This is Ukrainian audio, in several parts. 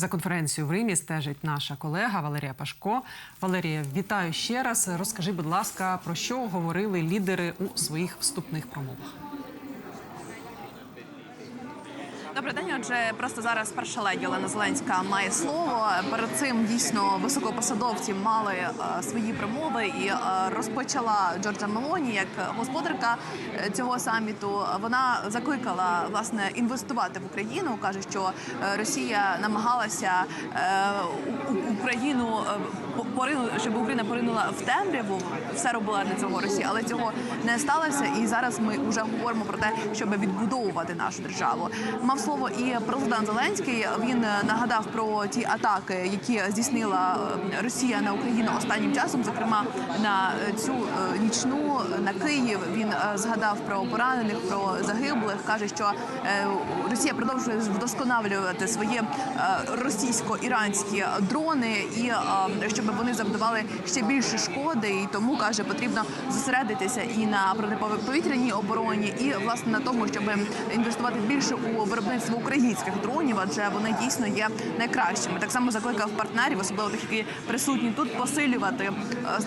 За конференцією в Римі стежить наша колега Валерія Пашко. Валерія, вітаю ще раз. Розкажи, будь ласка, про що говорили лідери у своїх вступних промовах. Добрий день. Отже, просто зараз перша леді Олена Зеленська має слово. Перед цим дійсно високопосадовці мали е, свої промови і е, розпочала Джорджа Мелоні як господарка е, цього саміту. Вона закликала власне інвестувати в Україну. каже, що е, Росія намагалася е, Україну е, по- порину, щоб Україна поринула в темряву. Все робила для цього Росія, але цього не сталося. І зараз ми вже говоримо про те, щоб відбудовувати нашу державу. Мав слово і президент Зеленський. Він е, нагадав про ті атаки, які здійснила е, Росія на Україну останнім часом, зокрема на е, цю нічну на Київ. Він згадав про поранених, про загиблих. каже, що Росія продовжує вдосконалювати свої російсько-іранські дрони, і щоб вони завдавали ще більше шкоди. І тому каже, потрібно зосередитися і на протиповітряній обороні, і власне на тому, щоб інвестувати більше у виробництво українських дронів, адже вони дійсно є найкращими. Так само закликав партнерів, особливо тих, які присутні тут, посилювати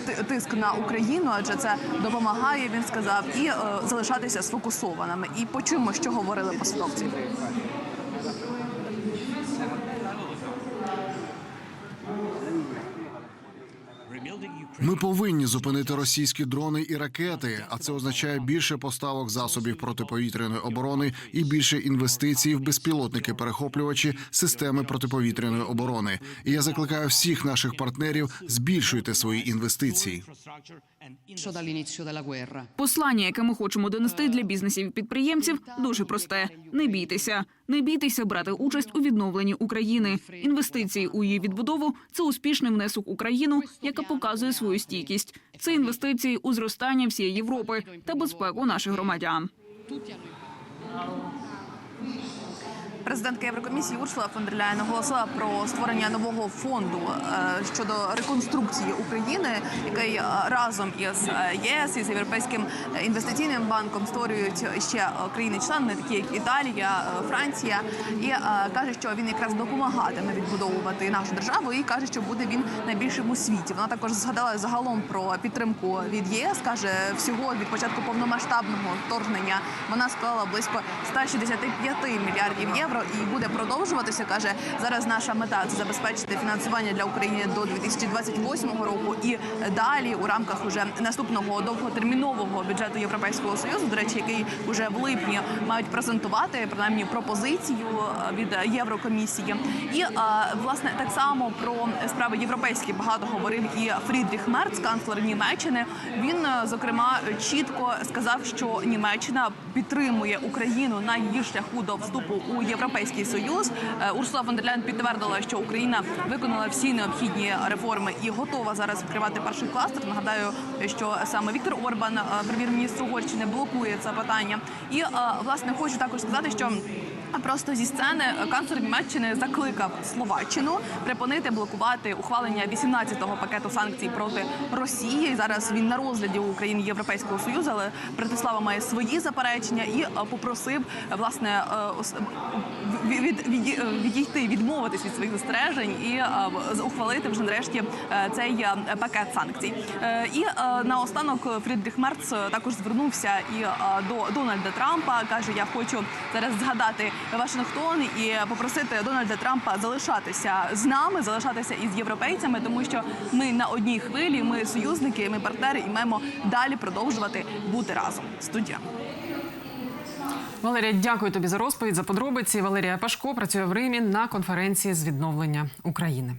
е, тиск на Україну, адже це допомагає. Він сказав, і е, залишатися сфокусованими. І почуємо, що говорили посадовці. Ми повинні зупинити російські дрони і ракети, а це означає більше поставок засобів протиповітряної оборони і більше інвестицій в безпілотники перехоплювачі системи протиповітряної оборони. І я закликаю всіх наших партнерів збільшуйте свої інвестиції. Що dall'inizio della guerra. Послання, яке ми хочемо донести для бізнесів і підприємців, дуже просте: не бійтеся, не бійтеся брати участь у відновленні України. Інвестиції у її відбудову це успішний внесок Україну, яка показує свою стійкість. Це інвестиції у зростання всієї Європи та безпеку наших громадян. Президентка Єврокомісії Урсула фон дер Ляєн оголосила про створення нового фонду е, щодо реконструкції України, який е, разом із е, ЄС із європейським інвестиційним банком створюють ще країни-члени, такі як Італія, Франція, і каже, що він якраз допомагатиме відбудовувати нашу державу, і каже, що буде він найбільшим у світі. Вона також згадала загалом про підтримку від ЄС. каже, всього від початку повномасштабного вторгнення вона склала близько 165 мільярдів євро і буде продовжуватися. каже зараз. Наша мета це забезпечити фінансування для України до 2028 року і далі у рамках уже наступного довготермінового бюджету Європейського союзу. До речі, який уже в липні мають презентувати принаймні пропозицію е, від Єврокомісії. І е, власне так само про справи європейські багато говорив і Фрідріх Мерц, канцлер Німеччини. Він е, зокрема чітко сказав, що Німеччина підтримує Україну на її шляху до вступу у європейський союз. Е, Урсула фон підтвердила, що Україна виконала всі необхідні реформи і готова зараз відкривати перший кластер. Нагадаю, що саме Віктор Орбан, е, прем'єр-міністр Угорщини, блокує це питання. І е, власне хочу також сказати, що. Просто зі сцени канцлер Німеччини закликав Словаччину припинити блокувати ухвалення 18-го пакету санкцій проти Росії. Зараз він на розгляді у країн Європейського союзу, але Братислава має свої заперечення і е, попросив е, власне е, від, від, від- відійти, відмовитись від своїх застережень і ухвалити вже нарешті цей пакет санкцій. І наостанок Фрідріх Мерц також звернувся і до Дональда Трампа. каже: Я хочу зараз згадати Вашингтон і попросити Дональда Трампа залишатися з нами, залишатися із європейцями, тому що ми на одній хвилі, ми союзники, ми партнери, і маємо далі продовжувати бути разом. Студія. Валерія, дякую тобі за розповідь за подробиці. Валерія Пашко працює в Римі на конференції з відновлення України.